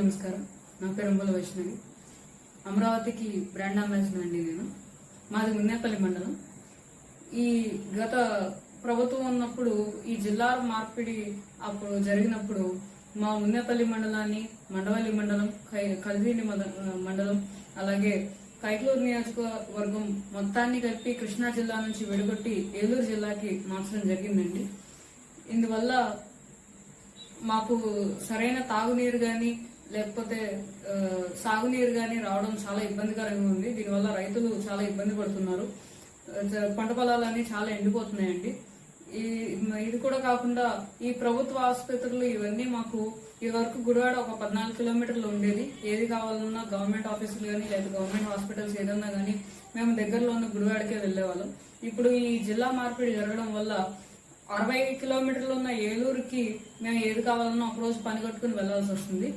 నమస్కారం. నా పేరు అంబుల వైష్ణవి. అమరావతికి బ్రాండ్ అంబాసిడర్ అండి నేను. మాది మున్నేపల్లి మండలం. ఈ గత ప్రభుత్వం ఉన్నప్పుడు ఈ జిల్లాల మార్పిడి అప్పుడు జరిగినప్పుడు మా మున్నేపల్లి మండలాన్ని మండవల్లి మండలం కల్వీని మండలం అలాగే కైకలూరు నియోజకవర్గం మొత్తాన్ని కలిపి కృష్ణా జిల్లా నుంచి విడగొట్టి ఏలూరు జిల్లాకి మార్చడం జరిగిందండి. ఇందువల్ల మాకు సరైన తాగునీరు కానీ లేకపోతే సాగునీరు కానీ రావడం చాలా ఇబ్బందికరంగా ఉంది. దీనివల్ల రైతులు చాలా ఇబ్బంది పడుతున్నారు. జ- పంట పొలాలన్నీ చాలా ఎండిపోతున్నాయండి. ఈ ఇది కూడా కాకుండా ఈ ప్రభుత్వ ఆసుపత్రులు ఇవన్నీ మాకు ఈ వరకు గుడివాడ ఒక పద్నాలుగు కిలోమీటర్లు ఉండేది. ఏది కావాలన్నా గవర్నమెంట్ ఆఫీసులు కానీ లేదా గవర్నమెంట్ హాస్పిటల్స్ ఏదన్నా కానీ మేము దగ్గరలో ఉన్న గుడివాడకే వెళ్ళేవాళ్ళం. ఇప్పుడు ఈ జిల్లా మార్పిడి జరగడం వల్ల అరవై కిలోమీటర్లు ఉన్న ఏలూరుకి మేము ఏది కావాలన్నా ఒక రోజు పని కట్టుకుని వెళ్ళాల్సి వస్తుంది.